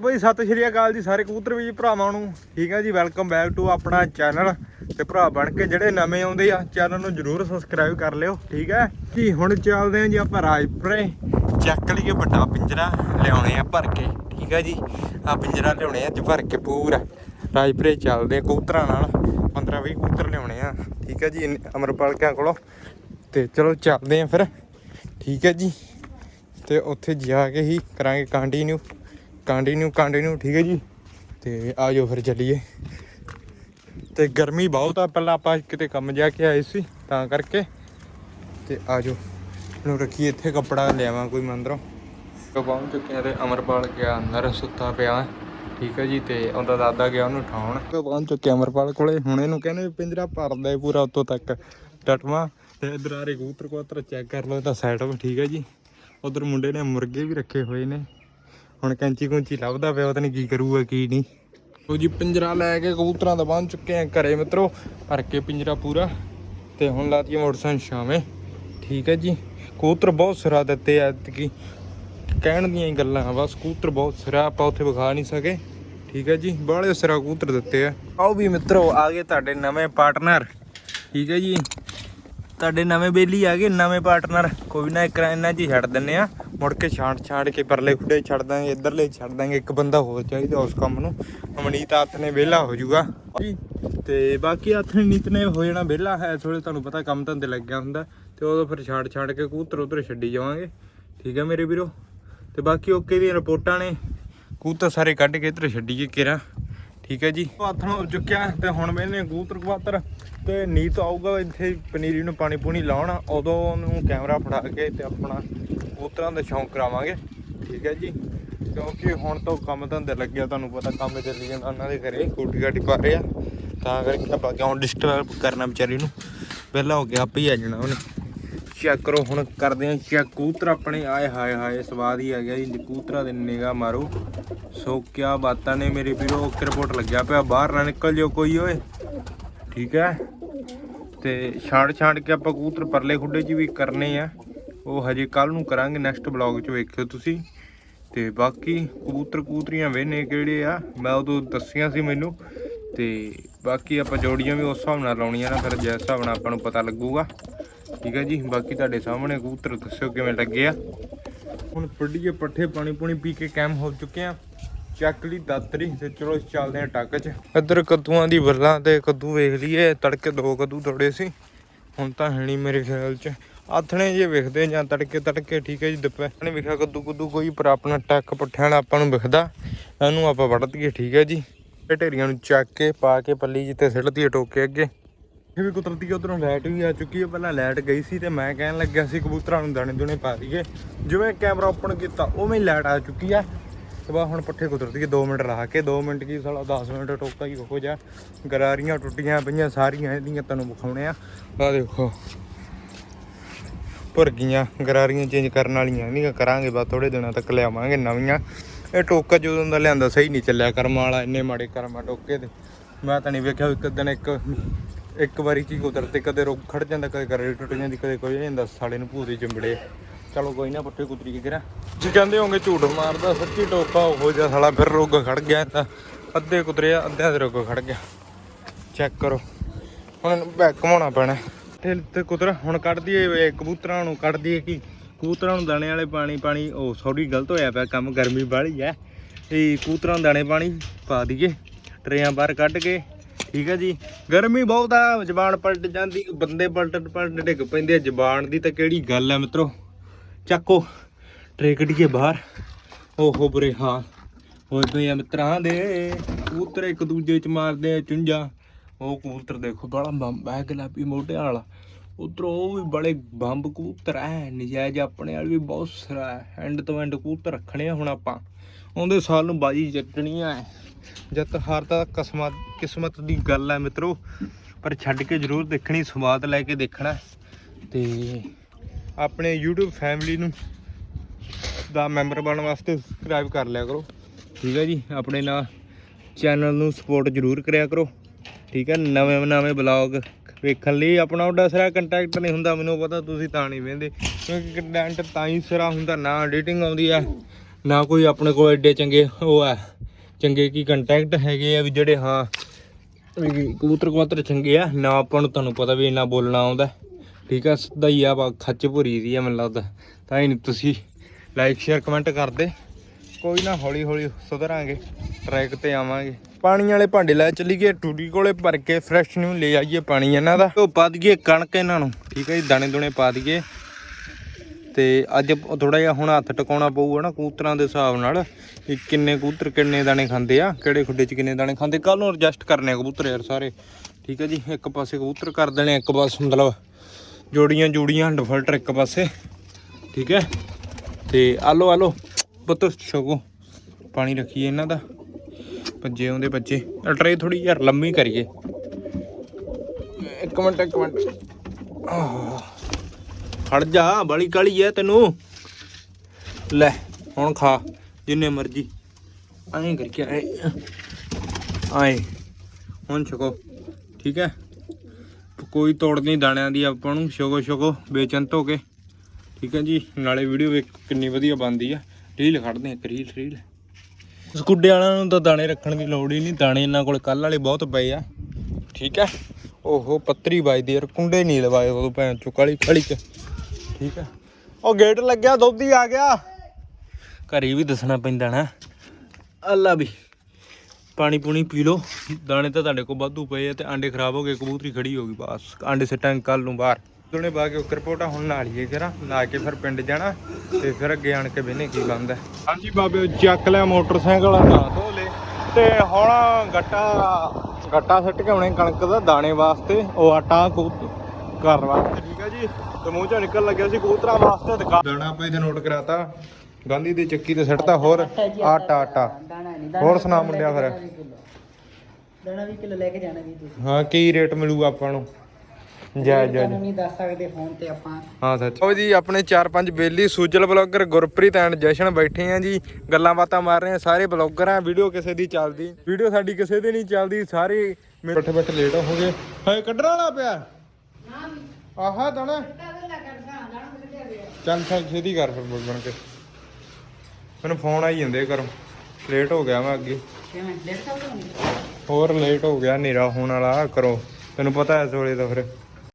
ਬਈ ਸਤਿ ਸ਼੍ਰੀ ਅਕਾਲ ਜੀ ਸਾਰੇ ਕਬੂਤਰ ਵੀ ਭਰਾਵਾਂ ਨੂੰ। ਠੀਕ ਹੈ ਜੀ ਵੈਲਕਮ ਬੈਕ ਟੂ ਆਪਣਾ ਚੈਨਲ ਤੇ ਭਰਾ ਬਣ ਕੇ ਜਿਹੜੇ ਨਵੇਂ ਆਉਂਦੇ ਆ ਚੈਨਲ ਨੂੰ ਜਰੂਰ ਸਬਸਕ੍ਰਾਈਬ ਕਰ ਲਿਓ, ਠੀਕ ਹੈ ਜੀ, ਹੁਣ ਚੱਲਦੇ ਆਂ ਜੀ ਆਪਾਂ ਰਾਜਪੁਰੇ। ਚੱਕ ਲਈਏ ਵੱਡਾ ਪਿੰਜਰਾ, ਲਿਆਉਣੇ ਆ ਭਰ ਕੇ, ਠੀਕ ਹੈ ਜੀ? ਆ ਪਿੰਜਰਾ ਲਿਆਉਣੇ ਆ ਅੱਜ ਭਰ ਕੇ ਪੂਰਾ। ਰਾਜਪੁਰੇ ਚੱਲਦੇ ਆ ਕਬੂਤਰਾਂ ਨਾਲ 15 20 ਕਬੂਤਰ ਲਿਆਉਣੇ ਆ, ਠੀਕ ਹੈ ਜੀ, ਇੰਨੇ- ਅਮਰਪਾਲ ਕੋਲੋਂ? ਤੇ ਚਲੋ ਚੱਲਦੇ ਆ ਫਿਰ, ਠੀਕ ਹੈ ਜੀ? ਤੇ ਉੱਥੇ ਜਾ ਕੇ ਹੀ ਕਰਾਂਗੇ ਕੰਟੀਨਿਊ ਕੰਟੀਨਿਊ ਕੰਟੀਨਿਊ ਠੀਕ ਹੈ ਜੀ। ਤੇ ਆ ਜਾਓ ਫਿਰ ਚੱਲੀਏ। ਤੇ ਗਰਮੀ ਬਹੁਤ ਆ, ਪਹਿਲਾਂ ਆਪਾਂ ਕਿਤੇ ਕੰਮ ਜਾ ਕੇ ਆਏ ਸੀ, ਤਾਂ ਕਰਕੇ। ਤੇ ਆ ਜਾਓ। ਨੂੰ ਰੱਖੀ ਇੱਥੇ ਕੱਪੜਾ, ਲਿਆਵਾਂ ਕੋਈ ਮੰਦਰੋਂ। ਤੋਂ ਪਹੁੰਚ ਚੁੱਕੇ ਆ ਤੇ ਅਮਰਪਾਲ ਗਿਆ ਅੰਦਰ, ਸੁੱਤਾ ਪਿਆ। ਠੀਕ ਹੈ ਜੀ, ਤੇ ਉਹਦਾ ਦਾਦਾ ਗਿਆ ਉਹਨੂੰ ਉਠਾਉਣ। ਪਹੁੰਚ ਚੁੱਕੇ ਅਮਰਪਾਲ ਕੋਲੇ। ਹੁਣ ਇਹਨੂੰ ਕਹਿੰਦੇ ਵੀ ਪਿੰਜਰਾ ਭਰਦਾ ਪੂਰਾ ਉੱਤੋਂ ਤੱਕ। ਟਟਵਾ ਤੇ ਇਧਰ ਆ ਰੇ ਕਬੂਤਰ ਕਬੂਤਰ ਚੈੱਕ ਕਰ ਲਓ ਤਾਂ ਸੈਟਅਪ ਠੀਕ ਹੈ ਜੀ। ਉਧਰ ਮੁੰਡੇ ਨੇ ਮੁਰਗੇ ਵੀ ਰੱਖੇ ਹੋਏ ਨੇ। ਹੁਣ ਕੈਂਚੀ ਕੁੰਚੀ ਲੱਭਦਾ ਪਿਆ ਪਤਾ ਨਹੀਂ ਕੀ ਕਰੂਗਾ, ਕੀ ਨਹੀਂ। ਉਹ ਜੀ, ਪਿੰਜਰਾ ਲੈ ਕੇ ਕਬੂਤਰਾਂ ਦਾ ਬੰਨ ਚੁੱਕੇ ਆ ਘਰੇ ਮਿੱਤਰੋ, ਭਰ ਕੇ ਪਿੰਜਰਾ ਪੂਰਾ। ਤੇ ਹੁਣ ਲਾਤੀ ਮੋਟਰਸਾਈਕਲ ਛਾਵੇਂ। ਠੀਕ ਹੈ ਜੀ, ਕਬੂਤਰ ਬਹੁਤ ਸਿਰਾ ਦਿੱਤੇ ਐ ਕਿ ਕਹਿਣ ਦੀਆਂ ਹੀ ਗੱਲਾਂ ਆ, ਬਸ ਕਬੂਤਰ ਬਹੁਤ ਸਿਰਾ, ਆਪਾਂ ਉੱਥੇ ਵਿਖਾ ਨਹੀਂ ਸਕੇ। ਠੀਕ ਹੈ ਜੀ, ਬਾਹਲੇ ਸਿਰਾ ਕਬੂਤਰ ਦਿੱਤੇ ਆ। ਆਓ ਵੀ ਮਿੱਤਰੋ, ਆ ਗਏ ਤੁਹਾਡੇ ਨਵੇਂ ਪਾਰਟਨਰ। ਠੀਕ ਹੈ ਜੀ ਤੁਹਾਡੇ ਨਵੇਂ ਬੇਲੀ ਆ ਗਏ, ਨਵੇਂ ਪਾਰਟਨਰ ਕੋਈ ਨਾ ਇੱਕ ਇਹਨਾਂ 'ਚ ਹੀ ਛੱਡ ਦਿੰਨੇ ਆ ਮੁੜ ਕੇ ਛਾਂਟ ਛਾਂਟ ਕੇ ਪਰਲੇ ਖੁੱਡੇ ਛੱਡ ਦਾਂਗੇ, ਇੱਧਰਲੇ ਛੱਡ ਦਾਂਗੇ। ਇੱਕ ਬੰਦਾ ਹੋਰ ਚਾਹੀਦਾ ਉਸ ਕੰਮ ਨੂੰ। ਅਮਨੀਤ ਹੱਥ ਨੇ ਵਿਹਲਾ ਹੋ ਜਾਊਗਾ। ਜੀ ਤੇ ਬਾਕੀ ਹੱਥ ਨੀਤ ਨੇ ਹੋ ਜਾਣਾ ਵਿਹਲਾ, ਹੈ ਥੋੜੇ ਤੁਹਾਨੂੰ ਪਤਾ ਕੰਮ ਧੰਦੇ ਲੱਗਿਆ ਹੁੰਦਾ। ਤੇ ਉਦੋਂ ਫਿਰ ਛਾਂਟ ਛਾਂਟ ਕੇ ਕੂਤਰ ਉਧਰ ਛੱਡੀ ਜਾਵਾਂਗੇ। ਠੀਕ ਹੈ ਮੇਰੇ ਵੀਰੋ? ਤੇ ਬਾਕੀ ਓਕੇ ਦੀਆਂ ਰਿਪੋਰਟਾਂ ਨੇ। ਕੂਤਰ ਸਾਰੇ ਕੱਢ ਕੇ ਇੱਧਰ ਛੱਡੀਏ ਕੇਰਾ। ਠੀਕ ਹੈ ਜੀ। ਹੱਥ ਨੂੰ ਚੁੱਕਿਆ ਤੇ ਹੁਣ ਮੈਨੇ ਕਬੂਤਰ ਕਬੂਤਰ ਤੇ ਨੀਤ ਆਊਗਾ ਇੱਥੇ ਪਨੀਰੀ ਨੂੰ ਪਾਣੀ ਪੂਣੀ ਲਾਉਣ। ਉਦੋਂ ਉਹਨੂੰ ਕੈਮਰਾ ਫੜਾ ਕੇ ਤੇ ਆਪਣਾ ਕਬੂਤਰਾਂ ਦਾ ਸ਼ੌਂਕ ਕਰਾਵਾਂਗੇ। ਠੀਕ ਹੈ ਜੀ। ਕਿਉਂਕਿ ਹੁਣ ਤੋਂ ਕੰਮ ਧੰਦੇ ਲੱਗਿਆ, ਤੁਹਾਨੂੰ ਪਤਾ ਕੰਮ ਚੱਲੀ ਜਾਂਦਾ, ਉਹਨਾਂ ਦੇ ਘਰੇ ਕੋਟੀ ਕਾਟੀ ਪਾ ਰਹੇ ਆ। ਤਾਂ ਕਰਕੇ ਆਪਾਂ ਕਿਉਂ ਡਿਸਟਰਬ ਕਰਨਾ ਵਿਚਾਰੀ ਨੂੰ? ਪਹਿਲਾਂ ਹੋ ਗਿਆ, ਆਪੇ ਹੀ ਆ ਜਾਣਾ ਉਹਨੇ। ਚੈੱਕ ਕਰੋ, ਹੁਣ ਕਰਦੇ ਆ ਚੈੱਕ। ਕਬੂਤਰ ਆਪਣੇ ਆਏ ਹਾਏ ਹਾਏ, ਸਵਾਦ ਹੀ ਆ ਗਿਆ ਜੀ। ਕਬੂਤਰਾਂ ਦੇ ਨਿਗਾ ਮਾਰੋ। ਸੋ, ਕਿਆ ਬਾਤਾਂ ਨੇ ਮੇਰੇ ਵੀਰੋ ਓਕੇ ਰਿਪੋਰਟ ਲੱਗਿਆ ਪਿਆ। ਬਾਹਰ ਨਾ ਨਿਕਲ ਜਿਓ ਕੋਈ, ਓਏ। ਠੀਕ ਹੈ? ਤੇ ਛਾਂਟ ਛਾੜ ਕੇ ਆਪਾਂ ਕਬੂਤਰ ਪਰਲੇ ਖੁੱਡੇ 'ਚ ਵੀ ਕਰਨੇ ਆ। ਉਹ ਹਜੇ ਕੱਲ ਨੂੰ ਕਰਾਂਗੇ ਨੈਕਸਟ ਬਲੌਗ 'ਚ, ਵੇਖਿਓ ਤੁਸੀਂ। ਤੇ ਬਾਕੀ ਕਬੂਤਰ ਕੂਤਰੀਆਂ ਵੇਨੇ ਕਿਹੜੇ ਆ, ਮੈਂ ਉਦੋਂ ਦੱਸੀਆਂ ਸੀ ਮੈਨੂੰ। ਤੇ ਬਾਕੀ ਆਪਾਂ ਜੋੜੀਆਂ ਵੀ ਉਸ ਹਿਸਾਬ ਨਾਲ ਲਾਉਣੀਆਂ ਨਾ, ਫਿਰ ਜਿਸ ਹਿਸਾਬ ਨਾਲ ਆਪਾਂ ਨੂੰ ਪਤਾ ਲੱਗੂਗਾ। ਠੀਕ ਹੈ ਜੀ, ਬਾਕੀ ਤੁਹਾਡੇ ਸਾਹਮਣੇ ਕਬੂਤਰ ਦੱਸਿਓ ਕਿਵੇਂ ਲੱਗੇ ਆ। ਹੁਣ ਪੱਡੀਏ ਪੱਠੇ ਪਾਣੀ ਪੂਣੀ ਪੀ ਕੇ ਕੈਮ ਹੋ ਚੁੱਕੇ ਆ। ਚੱਕ ਲਈ ਦਾਤਰੀ ਤੇ ਚਲੋ ਚੱਲਦੇ ਆ ਟੱਕ 'ਚ। ਇੱਧਰ ਕੱਦੂਆਂ ਦੀ ਬੱਲਾਂ ਤੇ ਕੱਦੂ ਵੇਖ ਲਈਏ, ਤੜਕੇ ਦੋ ਕੱਦੂ ਤੋੜੇ ਸੀ। ਹੁਣ ਤਾਂ ਹੈ ਨਹੀਂ ਮੇਰੇ ਖਿਆਲ 'ਚ। ਆਥਣੇ ਜੇ ਵਿਖਦੇ ਜਾਂ ਤੜਕੇ ਤੜਕੇ, ਠੀਕ ਹੈ ਜੀ, ਦੁਪਹਿਰ ਨੇ ਵਿਖਿਆ ਕੱਦੂ ਕੁੱਦੂ, ਕੋਈ ਪਰ ਆਪਣਾ ਟੱਕ ਪੱਠਿਆਂ ਵਾਲਾ ਆਪਾਂ ਨੂੰ ਵਿਖਦਾ। ਇਹਨੂੰ ਆਪਾਂ ਵੜ ਠੀਕ ਹੈ ਜੀ। ਢੇਰੀਆਂ ਨੂੰ ਚੱਕ ਕੇ ਪਾ ਕੇ ਪੱਲੀ ਜਿੱਤੇ ਸਿੱਟ ਟੋਕੇ ਅੱਗੇ। ਇਹ ਵੀ ਕੁਦਰਤੀ ਉਧਰੋਂ ਲਾਈਟ ਵੀ ਆ ਚੁੱਕੀ ਹੈ ਪਹਿਲਾਂ ਲਾਈਟ ਗਈ ਸੀ ਤੇ ਮੈਂ ਕਹਿਣ ਲੱਗਿਆ ਸੀ, ਕਬੂਤਰਾਂ ਨੂੰ ਦਾਣੇ ਦੁਣੇ ਪਾ ਦਈਏ। ਜਿਵੇਂ ਕੈਮਰਾ ਓਪਨ ਕੀਤਾ, ਉਵੇਂ ਹੀ ਲਾਈਟ ਆ ਚੁੱਕੀ ਆ। ਤੇ ਬਾ ਹੁਣ ਪੱਠੇ ਕੁਦਰਤੀ 2 ਮਿੰਟ ਲਾ ਕੇ 2 ਮਿੰਟ ਕੀ ਸਾਲਾ 10 ਮਿੰਟ ਟੋਕਾ ਹੀ ਹੋ ਜਾ ਗਰਾਰੀਆਂ ਟੁੱਟੀਆਂ ਪਈਆਂ, ਸਾਰੀਆਂ ਇਹਦੀਆਂ ਤੁਹਾਨੂੰ ਵਿਖਾਉਣੇ ਆ। ਆ ਦੇਖੋ। ਭੁਰ ਗਈਆਂ ਗਰਾਰੀਆਂ ਚੇਂਜ ਕਰਨ ਵਾਲੀਆਂ ਨਹੀਂ ਕਰਾਂਗੇ ਬਾ ਥੋੜੇ ਦਿਨਾਂ ਤੱਕ ਲਿਆਵਾਂਗੇ ਨਵੀਆਂ। ਇਹ ਟੋਕਾ ਜਦੋਂ ਦਾ ਲਿਆਂਦਾ, ਸਹੀ ਨਹੀਂ ਚੱਲਿਆ ਕਰਮਾਂ ਵਾਲਾ, ਇੰਨੇ ਮਾੜੇ ਕਰਮਾਂ ਟੋਕੇ ਦੇ ਮੈਂ ਤਾਂ ਨਹੀਂ ਵੇਖਿਆ, ਇੱਕ ਦਿਨ ਇੱਕ ਇੱਕ ਵਾਰੀ ਕੀ ਕੁਦਰਤੇ ਕਦੇ ਰੁੱਖ ਖੜ ਜਾਂਦਾ, ਕਦੇ ਗਰਾਰੀ ਟੁੱਟ ਜਾਂਦੀ, ਕਦੇ ਕੋਈ ਹੋ ਜਾਂਦਾ, ਸਾਲੇ ਨੂੰ ਭੂਤ ਹੀ ਚੰਬੜੇ। ਚਲੋ ਕੋਈ ਨਾ ਪੱਟੇ ਕੁਤਰੀ ਕੇ ਗਿਰਾ ਜੀ ਕਹਿੰਦੇ ਹੋਗੇ ਝੂਠ ਮਾਰਦਾ, ਸੱਚੀ ਟੋਕਾ ਉਹ ਜਾ ਸਾਲਾ, ਫਿਰ ਰੁੱਗ ਖੜ ਗਿਆ ਤਾਂ ਅੱਧੇ ਕੁਤਰਿਆ ਅੱਧਿਆਂ ਦੇ ਰੁੱਗ ਖੜ ਗਿਆ। ਚੈੱਕ ਕਰੋ। ਹੁਣ ਇਹਨੂੰ ਬੈਕ ਘਮਾਉਣਾ ਪੈਣਾ। ਤੇ ਤੇ ਕੁਤਰਾ, ਹੁਣ ਕੱਢ ਦਈਏ ਕਬੂਤਰਾਂ ਨੂੰ ਕੱਢ ਦਈਏ ਕਿ ਕਬੂਤਰਾਂ ਨੂੰ ਦਾਣੇ ਵਾਲੇ ਪਾਣੀ ਪਾਣੀ, ਉਹ ਸੌਰੀ ਗਲਤ ਹੋਇਆ ਪਿਆ ਕੰਮ, ਗਰਮੀ ਬਾਹਲੀ ਐ ਇਹ ਕਬੂਤਰਾਂ ਨੂੰ ਦਾਣੇ ਪਾਣੀ ਪਾ ਦਈਏ, ਟਰੇਆਂ ਬਾਹਰ ਕੱਢ ਕੇ ਠੀਕ ਹੈ ਜੀ। ਗਰਮੀ ਬਹੁਤ ਆ, ਜ਼ਬਾਨ ਪਲਟ ਜਾਂਦੀ, ਬੰਦੇ ਪਲਟ ਪਲਟ ਡਿੱਗ ਪੈਂਦੇ ਆ ਜ਼ਬਾਨ ਦੀ, ਤਾਂ ਕਿਹੜੀ ਗੱਲ ਐ ਮਿੱਤਰੋ? ਚੱਕੋ ਟਰੇ ਕੱਢੀਏ ਬਾਹਰ। ਓਹੋ ਬੁਰੇ ਹਾਲ। ਹੋਏ ਪਏ ਆ ਮਿੱਤਰਾਂ ਦੇ। ਕਬੂਤਰ ਇੱਕ ਦੂਜੇ ਚ ਮਾਰਦੇ ਆ ਚੁੰਝਾ। ਉਹ ਕਬੂਤਰ ਦੇਖੋ, ਬੜਾ ਬੰਬ ਹੈ ਗੁਲਾਬੀ ਮੋਢੇ ਵਾਲਾ। ਉਧਰੋਂ ਉਹ ਵੀ ਬੜੇ ਬੰਬ ਕਬੂਤਰ ਐ ਨਜਾਇਜ਼ ਆਪਣੇ ਵਾਲ ਵੀ ਬਹੁਤ ਸਰਾ ਐਂਡ ਤੋਂ ਐਂਡ ਕਬੂਤਰ ਰੱਖਣੇ ਆ ਹੁਣ ਆਪਾਂ। ਉਹਦੇ ਸਾਲ ਨੂੰ ਬਾਜੀ ਜਿੱਤਣੀ ਆ। ਜਦ ਹਾਰ ਤਾਂ ਕਿਸਮਤ ਕਿਸਮਤ ਦੀ ਗੱਲ ਹੈ ਮਿੱਤਰੋ, ਪਰ ਛੱਡ ਕੇ ਜ਼ਰੂਰ ਦੇਖਣੀ, ਸਵਾਦ ਲੈ ਕੇ ਦੇਖਣਾ ਤੇ ਆਪਣੇ YouTube ਫੈਮਿਲੀ ਨੂੰ ਦਾ ਮੈਂਬਰ ਬਣਨ ਵਾਸਤੇ ਸਬਸਕ੍ਰਾਈਬ ਕਰ ਲਿਆ ਕਰੋ। ਠੀਕ ਹੈ ਜੀ, ਆਪਣੇ ਨਾਲ ਚੈਨਲ ਨੂੰ ਸਪੋਰਟ ਜ਼ਰੂਰ ਕਰਿਆ ਕਰੋ। ਠੀਕ ਹੈ, ਨਵੇਂ ਨਵੇਂ ਬਲੌਗ ਵੇਖਣ ਲਈ ਆਪਣਾ ਉਹਦਾ ਸਿਰਾ ਕੰਟੈਕਟ ਨਹੀਂ ਹੁੰਦਾ, ਮੈਨੂੰ ਪਤਾ ਤੁਸੀਂ ਤਾਂ ਨਹੀਂ ਵੇਂਦੇ ਕਿਉਂਕਿ ਕੰਟੈਂਟ ਤਾਂ ਹੀ ਸਿਰਾ ਹੁੰਦਾ, ਨਾ ਐਡੀਟਿੰਗ ਆਉਂਦੀ ਆ ਨਾ ਕੋਈ ਆਪਣੇ ਕੋਲ ਐਡੇ ਚੰਗੇ ਉਹ ਆ ਚੰਗੇ ਕੀ ਕੰਟੈਕਟ ਹੈਗੇ ਆ ਵੀ ਜਿਹੜੇ ਹਾਂ, ਵੀ ਕਬੂਤਰ ਕਬੂਤਰ ਚੰਗੇ ਆ, ਨਾ ਆਪਾਂ ਨੂੰ ਤੁਹਾਨੂੰ ਪਤਾ ਵੀ ਇੰਨਾ ਬੋਲਣਾ ਆਉਂਦਾ ਠੀਕ ਆ, ਸਿੱਧਾ ਹੀ ਆ ਖੱਚ ਭੁਰੀ ਦੀ ਆ ਮੈਨੂੰ ਲੱਗਦਾ। ਤਾਂ ਹੀ ਨਹੀਂ ਤੁਸੀਂ ਲਾਈਕ ਸ਼ੇਅਰ ਕਮੈਂਟ ਕਰਦੇ। ਕੋਈ ਨਾ ਹੌਲੀ ਹੌਲੀ ਸੁਧਰਾਂਗੇ ਟਰੈਕ ਤੇ ਆਵਾਂਗੇ। ਪਾਣੀ ਵਾਲੇ ਭਾਂਡੇ ਲੈ ਚੱਲੀਏ, ਟੂਟੀ ਕੋਲੇ ਭਰ ਕੇ ਫਰੈਸ਼ ਨੂੰ ਲੈ ਆਈਏ ਪਾਣੀ ਇਹਨਾਂ ਦਾ। ਉਹ ਪਾ ਦਈਏ ਕਣਕ ਇਹਨਾਂ ਨੂੰ। ਠੀਕ ਹੈ ਜੀ ਦਾਣੇ ਦੁਣੇ ਪਾ ਦਈਏ। ਤੇ ਅੱਜ ਥੋੜਾ ਜਿਹਾ ਹੁਣ ਹੱਥ ਟਿਕਾਉਣਾ ਪਊਗਾ ਨਾ ਕਬੂਤਰਾਂ ਦੇ ਹਿਸਾਬ ਨਾਲ ਕਿ ਕਿੰਨੇ ਕੂਤਰ ਕਿੰਨੇ ਦਾਣੇ ਖਾਂਦੇ ਆ, ਕਿਹੜੇ ਖੁੱਡੇ 'ਚ ਕਿੰਨੇ ਦਾਣੇ ਖਾਂਦੇ। ਕੱਲ ਨੂੰ ਐਡਜਸਟ ਕਰਨੇ ਆ ਕਬੂਤਰ ਯਾਰ ਸਾਰੇ। ਠੀਕ ਹੈ ਜੀ, ਇੱਕ ਪਾਸੇ ਕਬੂਤਰ ਕਰ ਦੇਣੇ, ਇੱਕ ਪਾਸੇ ਮਤਲਬ ਜੋੜੀਆਂ ਜੋੜੀਆਂ ਡਿਫਲਟਰ ਇੱਕ ਪਾਸੇ। ਠੀਕ ਹੈ, ਤੇ ਆਲੋ ਆਲੋ, ਪੁੱਤ ਛਕੋ। ਪਾਣੀ ਰੱਖੀਏ ਇਹਨਾਂ ਦਾ। ਭੱਜੇ ਆਉਂਦੇ ਬੱਚੇ ਟਰੇ ਥੋੜੀ ਯਾਰ, ਲੰਮੀ ਕਰੀਏ। ਇੱਕ ਮਿੰਟ ਇੱਕ ਮਿੰਟ। ਆਹ। ਖੜ ਜਾ ਬੜੀ ਕਾਲੀ ਐ ਤੈਨੂੰ। ਲੈ, ਹੁਣ ਖਾ, ਜਿੰਨੇ ਮਰਜ਼ੀ। ਐਂ ਕਰਕੇ ਐ ਆਏ। ਹੁਣ ਛਕੋ। ਠੀਕ ਹੈ ਕੋਈ ਤੋੜ ਨਹੀਂ ਦਾਣਿਆਂ ਦੀ ਆਪਾਂ ਨੂੰ। ਛਕੋ ਛਕੋ। ਵੇਚਣ ਧੋ ਕੇ ਠੀਕ ਹੈ ਜੀ? ਨਾਲੇ ਵੀਡੀਓ ਵੇਖ ਕਿੰਨੀ ਵਧੀਆ ਬਣਦੀ ਆ ਰੀਲ ਖੜਦੇ ਆ ਰੀਲ ਰੀਲ। ਸਕੁੱਡੇ ਵਾਲਿਆਂ ਨੂੰ ਤਾਂ ਦਾਣੇ ਰੱਖਣ ਦੀ ਲੋੜ ਹੀ ਨਹੀਂ। ਦਾਣੇ ਇਹਨਾਂ ਕੋਲ ਕੱਲ ਵਾਲੇ ਬਹੁਤ ਪਏ ਆ। ਠੀਕ ਹੈ ਓਹੋ, ਪੱਤਰੀ ਵੱਜਦੀ ਯਾਰ ਕੁੰਡੇ ਨਹੀਂ ਲਵਾਏ ਉਦੋਂ ਭੈਣ ਚੋ ਕਾਲੀ ਕਾਲੀ ਚ। ਠੀਕ ਹੈ ਉਹ ਗੇਟ ਲੱਗਿਆ ਦੁੱਧ ਹੀ ਆ ਗਿਆ। ਘਰੇ ਵੀ ਦੱਸਣਾ ਪੈਂਦਾ ਨਾ। ਅੱਲਾ ਵੀ। ਪਾਣੀ ਪੂਣੀ ਪੀ ਲਓ। ਦਾਣੇ ਤਾਂ ਤੁਹਾਡੇ ਕੋਲ ਵਾਧੂ ਪਏ ਆ ਤੇ ਆਂਡੇ ਖਰਾਬ ਹੋ ਗਏ ਕਬੂਤਰੀ ਖੜੀ ਹੋ ਗਈ ਬਸ। ਆਂਡੇ ਸਿੱਟਾਂਗੇ ਕੱਲ ਨੂੰ ਬਾਹਰ। ਦੋਨੇ ਬਾਗੇ ਉੱਕਰ ਪੋਟਾ ਹੁਣ ਲਾ ਲਈਏ ਕਰਾ ਲਾ ਕੇ ਫਿਰ ਪਿੰਡ ਜਾਣਾ ਤੇ ਫਿਰ ਅੱਗੇ ਆਣ ਕੇ ਵੇਨੇ ਕੀ ਬੰਦਾ ਹਾਂਜੀ ਬਾਬੇ ਚੱਕ ਲਿਆ ਮੋਟਰਸਾਈਕਲ ਨਾ ਧੋ ਲੇ ਤੇ ਹੁਣ ਗੱਟਾ ਗੱਟਾ ਸਿੱਟ ਕੇ ਆਉਣੇ ਕਣਕ ਦਾ ਦਾਣੇ ਵਾਸਤੇ। ਉਹ ਆਟਾ ਘਰ ਵਾਸਤੇ। ਠੀਕ ਹੈ ਜੀ। ਤੇ ਮੂੰਹ ਚੋਂ ਨਿਕਲ ਲੱਗਿਆ ਸੀ ਕਬੂਤਰਾਂ ਵਾਸਤੇ ਦਿਖਾ ਦਾਣਾ ਆਪਾਂ ਇਹਦੇ ਨੋਟ ਕਰਾਤਾ। ਗਾਂਧੀ ਦੀ ਚੱਕੀ ਤੇ ਸਿੱਟਤਾ ਹੋਰ ਆਟਾ ਆਟਾ। ਹੋਰ ਸੁਣਾ ਮੁੰਡਿਆ ਫਿਰ। ਦਾਣਾ ਵੀ ਕਿਲੋ ਲੈ ਕੇ ਜਾਣਾ ਵੀ ਤੁਸੀਂ। ਹਾਂ ਕੀ ਰੇਟ ਮਿਲੂਗਾ ਆਪਾਂ ਨੂੰ? ਜੈ ਜੈ ਤੁਹਾਨੂੰ ਨਹੀਂ ਦੱਸ ਸਕਦੇ ਫੋਨ ਤੇ ਆਪਾਂ। ਹਾਂ ਸੱਚ। ਉਹ ਜੀ ਆਪਣੇ 4-5 ਬੇਲੀ ਸੂਜਲ ਬਲੌਗਰ ਗੁਰਪ੍ਰੀਤ ਐਂਡ ਜਸ਼ਨ ਬੈਠੇ ਆ ਜੀ। ਗੱਲਾਂ ਬਾਤਾਂ ਮਾਰ ਰਹੇ ਆ ਸਾਰੇ ਬਲੌਗਰ ਆ। ਵੀਡੀਓ ਕਿਸੇ ਦੀ ਚੱਲਦੀ। ਵੀਡੀਓ ਸਾਡੀ ਕਿਸੇ ਦੀ ਨਹੀਂ ਚੱਲਦੀ। ਸਾਰੇ ਬੈਠੇ ਬੈਠੇ ਲੇਟ ਹੋ ਗਏ। ਹਾਏ ਕੱਢਣ ਵਾਲਾ ਪਿਆ। ਆਹਾ ਦਾਣਾ। ਚੱਲ ਚੱਲ ਛੇਤੀ ਕਰ ਫਿਰ ਬਣ ਕੇ। ਮੈਨੂੰ ਫੋਨ ਆਈ ਜਾਂਦੇ ਘਰੋਂ। ਲੇਟ ਹੋ ਗਿਆ ਮੈਂ ਅੱਗੇ। ਕਿਵੇਂ? ਲੇਟ ਹੋਰ ਲੇਟ ਹੋ ਗਿਆ ਹਨੇਰਾ ਹੋਣ ਵਾਲਾ ਕਰੋ ਤੈਨੂੰ ਪਤਾ ਇਸ ਵੇਲੇ ਦਾ ਫਿਰ।